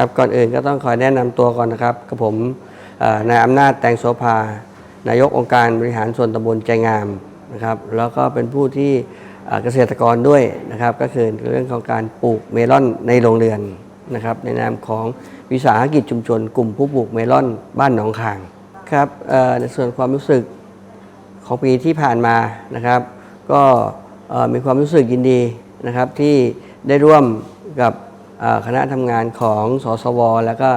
ครับก่อนอื่นก็ต้องขอแนะนำตัวก่อนนะครับกับผมนายอำนาจแตงโสภานายกองค์การบริหารส่วนตำบลใจงามนะครับ แล้วก็เป็นผู้ที่เกษตรกรด้วยนะครับ ก็คือเรื่องของการปลูกเมลอนในโรงเรือนนะครับ ในนามของวิสาหกิจชุมชน กลุ่มผู้ปลูกเมลอนบ้านหนองขางครับในส่วนความรู้สึกของปีที่ผ่านมานะครับ ก็มีความรู้สึกยินดีนะครับที่ได้ร่วมกับ คณะทำงานของสสว แล้วก็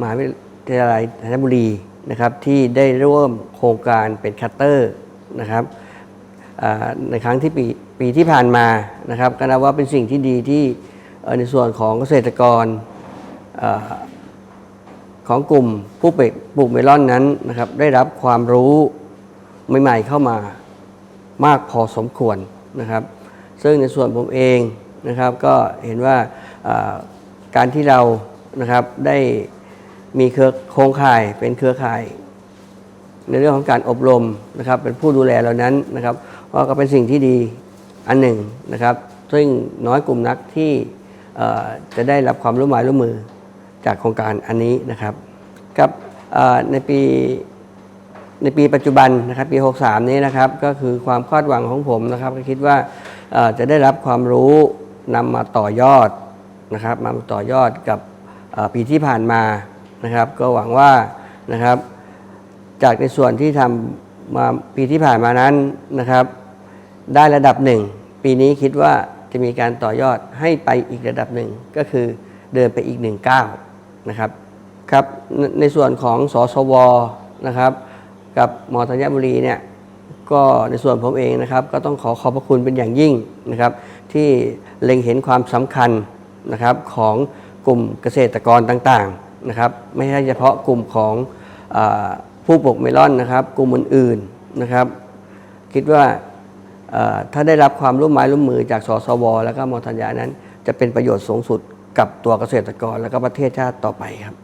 มหาวิทยาลัยธัญบุรีนะครับที่ได้ร่วมโครงการเป็นคัตเตอร์นะครับในครั้งที่ปีปีที่ผ่านมานะครับก็นับว่าเป็นสิ่งที่ดีที่ในส่วนของเกษตรกรอของกลุ่มผู้ปลูกปลูกเมลอนนั้นนะครับได้รับความรู้ใหม่ๆเข้ามามากพอสมควรนะครับ ซึ่งในส่วนผมเอง นะครับ ก็เห็นว่าการที่เรานะครับได้มีเครือโครงข่ายเป็นเครือข่าย ในเรื่องของการอบรมนะครับ เป็นผู้ดูแลเหล่านั้นนะครับว่าก็เป็นสิ่งที่ดีอันหนึ่งนะครับ ซึ่งน้อยกลุ่มนักที่จะได้รับความร่วมมือร่วมมือจากโครงการอันนี้นะครับครับในปีในปีปัจจุบันนะครับปี 63 นี้นะครับก็คือความคาดหวังของผมนะครับ ก็คิดว่าจะได้รับความรู้ นำมาต่อยอดนะครับมาต่อยอดกับปีที่ผ่านมานะครับ ก็หวังว่านะครับ จากในส่วนที่ทำมาปีที่ผ่านมานั้นนะครับ ได้ระดับหนึ่งปีนี้คิดว่าจะมีการต่อยอดให้ไปอีกระดับหนึ่งก็คือเดินไปอีกหนึ่งก้าวนะครับครับในส่วนของสสวนะครับ กับมอธัญบุรีเนี่ยก็ในส่วนผมเองนะครับ ก็ต้องขอขอบพระคุณเป็นอย่างยิ่งนะครับ ที่เล็งเห็นความสำคัญนะครับของกลุ่มเกษตรกรต่างๆนะครับไม่ใช่เฉพาะกลุ่มของอผู้ปลูกเมลอนนะครับ กลุ่มอื่นๆนะครับ คิดว่าถ้าได้รับความร่วมไม้ร่วมมือจากสสว แล้วก็มอธัญญานั้น จะเป็นประโยชน์สูงสุดกับตัวเกษตรกร และก็ประเทศชาติต่อไปครับ